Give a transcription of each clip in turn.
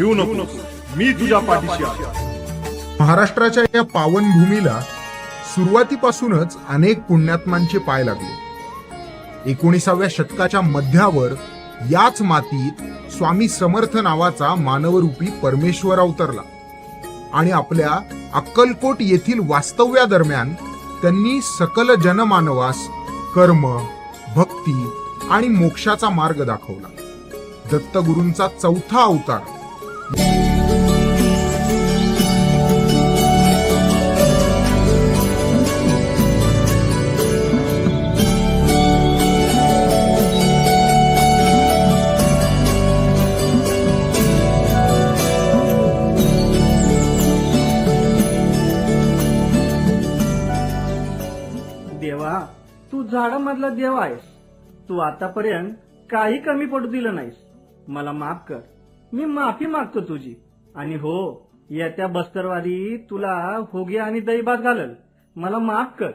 भिवू नको. मी तुझ्या पाठीशी महाराष्ट्राच्या या पावनभूमीला सुरुवातीपासूनच अनेक पुण्यात्मांचे पाय लागले. एकोणीसाव्या शतकाच्या मध्यावर याच मातीत स्वामी समर्थ नावाचा मानवरूपी परमेश्वर अवतरला आणि आपल्या अक्कलकोट येथील वास्तव्यादरम्यान त्यांनी सकल जनमानवास कर्म भक्ती आणि मोक्षाचा मार्ग दाखवला. दत्तगुरूंचा चौथा अवतार देवा तू झाडामधला देव आहेस. तू आतापर्यंत काही कमी पडू दिलं नाहीस. मला माफ कर. मी माफी मागतो तुझी. आणि हो येत्या बस्तरवादी तुला होगे आणि दहीभात घालल. मला माफ कर.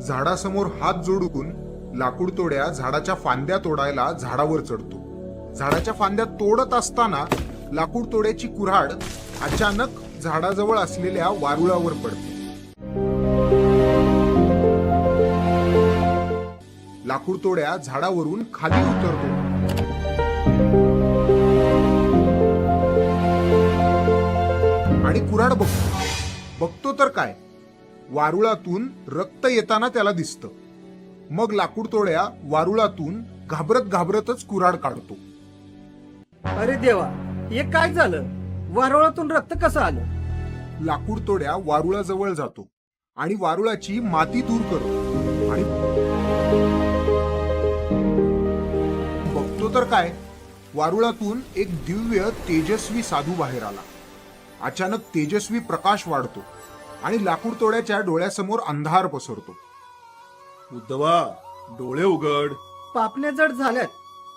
झाडासमोर हात जोडून लाकूड तोड्या झाडाच्या फांद्या तोडायला झाडावर चढतो. झाडाच्या फांद्या तोडत असताना लाकूड तोड्याची कुऱ्हाड अचानक झाडाजवळ असलेल्या वारुळावर पडते. लाकूड तोड्या झाडावरून खाली उतरतो. आणि कुऱ्हाड बघतो. बघतो तर काय? वारुळातून रक्त येताना त्याला दिसतं. मग लाकूड तोड्या वारुळातून घाबरत घाबरतच कुऱ्हाड काढतो. अरे देवा हे काय झालं? वारोळातून रक्त कसं आलं? लाकूड तोड्या वारुळाजवळ जातो आणि वारुळाची माती दूर करतो. आणि बघतो तर काय? वारुळातून एक दिव्य तेजस्वी साधू बाहेर आला. अचानक तेजस्वी प्रकाश वाढतो आणि लाकूड तोड्याच्या डोळ्यासमोर अंधार पसरतो. उद्धवा डोळे उघड. पापण्या जड झाल्यात.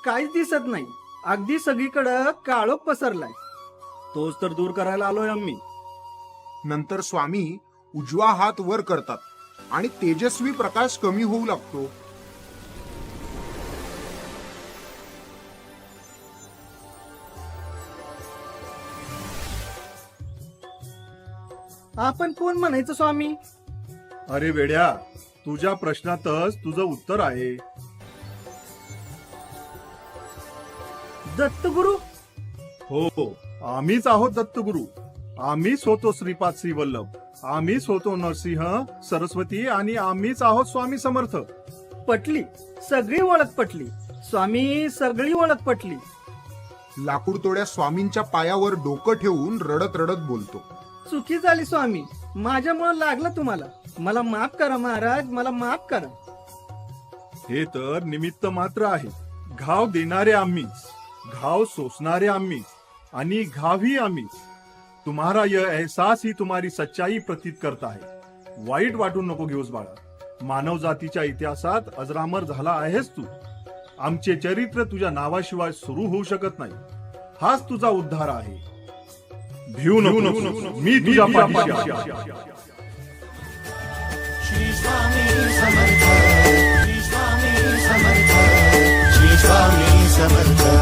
काहीच दिसत नाही. अगदी सगळीकडं काळोख पसरलाय. तोच तर दूर करायला आलोय आम्ही. नंतर स्वामी उजवा हात वर करतात आणि तेजस्वी प्रकाश कमी होऊ लागतो. आपण कोण म्हणायचं स्वामी? अरे वेड्या तुझ्या प्रश्नातच तुझं उत्तर आहे. दत्तगुरु? हो आम्हीच आहोत दत्तगुरु. आम्हीच होतो श्रीपाद श्री वल्लभ आम्हीच होतो नरसिंह सरस्वती आणि आम्हीच आहोत स्वामी समर्थ. पटली. सगळी ओळख पटली. स्वामी सगळी ओळख पटली. लाकूड तोड्या स्वामींच्या पायावर डोकं ठेवून रडत रडत बोलतो. चुकी झाली स्वामी. माझ्यामुळे लागलं तुम्हाला. मला माफ करा महाराज मला माफ करा. हे तर निमित्त मात्र आहे. घाव देणारे आम्हीच घाव सोसणारे आम्हीच आणि घावही आम्हीच तुम्हारा यह एहसास ही तुम्हारी सच्चाई प्रतीत करता है. वाईट वाटून नको घेऊस बाळा. मानव जातीच्या इतिहासात अजरामर झाला आहेस तू. आमचे चरित्र तुझ्या नावाशिवाय सुरू होऊ शकत नाही. हाच तुझा उद्धार आहे. भिवू नको. मी तुझ्या. श्री स्वामी समर्थ. श्री स्वामी समर्थ. श्री स्वामी समर्थ.